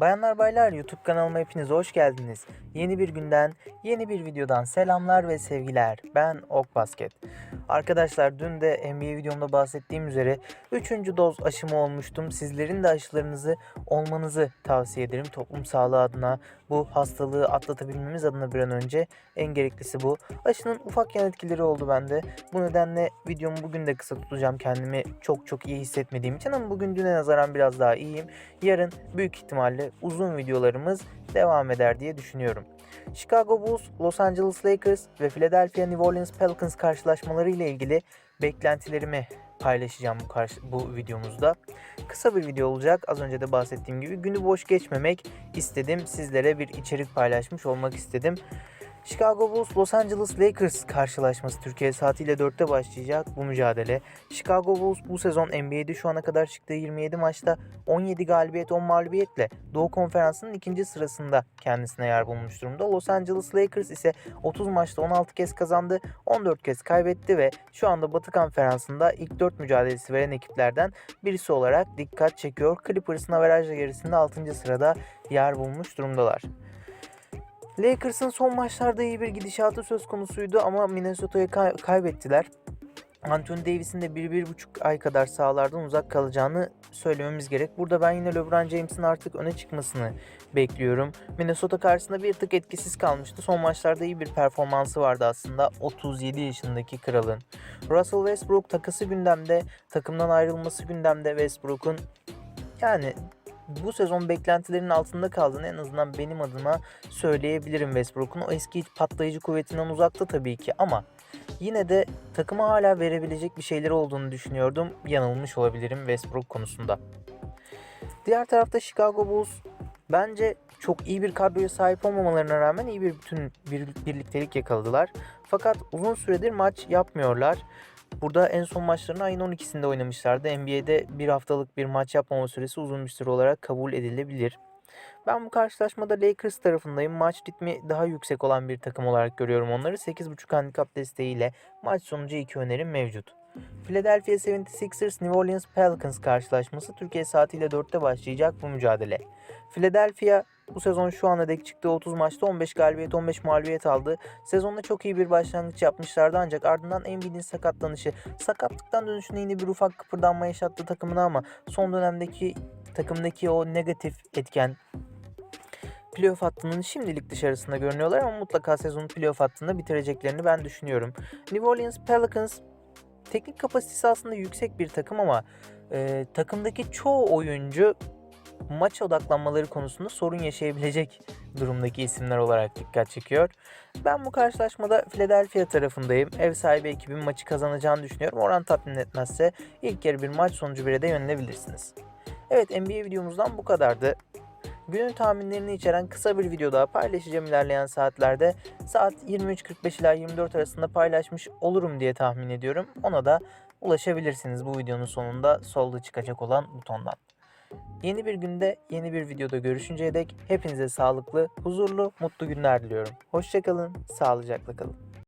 Bayanlar baylar YouTube kanalıma hepiniz hoş geldiniz. Yeni bir günden, yeni bir videodan selamlar ve sevgiler. Ben Ok Basket. Arkadaşlar dün de NBA videomda bahsettiğim üzere 3. doz aşımı olmuştum. Sizlerin de aşılarınızı olmanızı tavsiye ederim. Toplum sağlığı adına, bu hastalığı atlatabilmemiz adına bir an önce en gereklisi bu. Aşının ufak yan etkileri oldu bende. Bu nedenle videomu bugün de kısa tutacağım kendimi çok çok iyi hissetmediğim için ama bugün düne nazaran biraz daha iyiyim. Yarın büyük ihtimalle uzun videolarımız devam eder diye düşünüyorum. Chicago Bulls, Los Angeles Lakers ve Philadelphia New Orleans Pelicans karşılaşmaları ile ilgili beklentilerimi paylaşacağım bu, karşı, bu videomuzda. Kısa bir video olacak. Az önce de bahsettiğim gibi günü boş geçmemek istedim. Sizlere bir içerik paylaşmış olmak istedim. Chicago Bulls Los Angeles Lakers karşılaşması Türkiye saatiyle 4'te başlayacak bu mücadele. Chicago Bulls bu sezon NBA'de şu ana kadar çıktığı 27 maçta 17 galibiyet 10 mağlubiyetle Doğu Konferansı'nın ikinci sırasında kendisine yer bulmuş durumda. Los Angeles Lakers ise 30 maçta 16 kez kazandı, 14 kez kaybetti ve şu anda Batı Konferansı'nda ilk 4 mücadelesi veren ekiplerden birisi olarak dikkat çekiyor. Clippers'ın averajla gerisinde 6. sırada yer bulmuş durumdalar. Lakers'ın son maçlarda iyi bir gidişatı söz konusuydu ama Minnesota'ya kay- kaybettiler. Anthony Davis'in de 1-1,5 ay kadar sahalardan uzak kalacağını söylememiz gerek. Burada ben yine LeBron James'in artık öne çıkmasını bekliyorum. Minnesota karşısında bir tık etkisiz kalmıştı. Son maçlarda iyi bir performansı vardı aslında 37 yaşındaki kralın. Russell Westbrook takısı gündemde, takımdan ayrılması gündemde Westbrook'un yani bu sezon beklentilerin altında kaldığını en azından benim adıma söyleyebilirim Westbrook'un. O eski patlayıcı kuvvetinden uzakta tabii ki ama yine de takıma hala verebilecek bir şeyleri olduğunu düşünüyordum. Yanılmış olabilirim Westbrook konusunda. Diğer tarafta Chicago Bulls bence çok iyi bir kadroya sahip olmamalarına rağmen iyi bir bütün bir, birliktelik yakaladılar. Fakat uzun süredir maç yapmıyorlar. Burada en son maçlarını ayın 12'sinde oynamışlardı. NBA'de bir haftalık bir maç yapmama süresi uzun bir süre olarak kabul edilebilir. Ben bu karşılaşmada Lakers tarafındayım. Maç ritmi daha yüksek olan bir takım olarak görüyorum onları. 8.5 handikap desteğiyle maç sonucu iki önerim mevcut. Philadelphia 76ers New Orleans Pelicans karşılaşması Türkiye saatiyle 4'te başlayacak bu mücadele. Philadelphia bu sezon şu ana dek çıktığı 30 maçta 15 galibiyet 15 mağlubiyet aldı. Sezonda çok iyi bir başlangıç yapmışlardı ancak ardından Embiid'in sakatlanışı, sakatlıktan dönüşünde yine bir ufak kıpırdanma yaşattı takımına ama son dönemdeki takımdaki o negatif etken playoff hattının şimdilik dışarısında görünüyorlar ama mutlaka sezonu playoff hattında bitireceklerini ben düşünüyorum. New Orleans Pelicans teknik kapasitesi aslında yüksek bir takım ama e, takımdaki çoğu oyuncu maç odaklanmaları konusunda sorun yaşayabilecek durumdaki isimler olarak dikkat çekiyor. Ben bu karşılaşmada Philadelphia tarafındayım. Ev sahibi ekibin maçı kazanacağını düşünüyorum. Oran tatmin etmezse ilk yarı bir maç sonucu bire de yönelebilirsiniz. Evet NBA videomuzdan bu kadardı. Günün tahminlerini içeren kısa bir video daha paylaşacağım ilerleyen saatlerde. Saat 23.45 ila 24 arasında paylaşmış olurum diye tahmin ediyorum. Ona da ulaşabilirsiniz bu videonun sonunda solda çıkacak olan butondan. Yeni bir günde yeni bir videoda görüşünceye dek hepinize sağlıklı, huzurlu, mutlu günler diliyorum. Hoşçakalın, sağlıcakla kalın.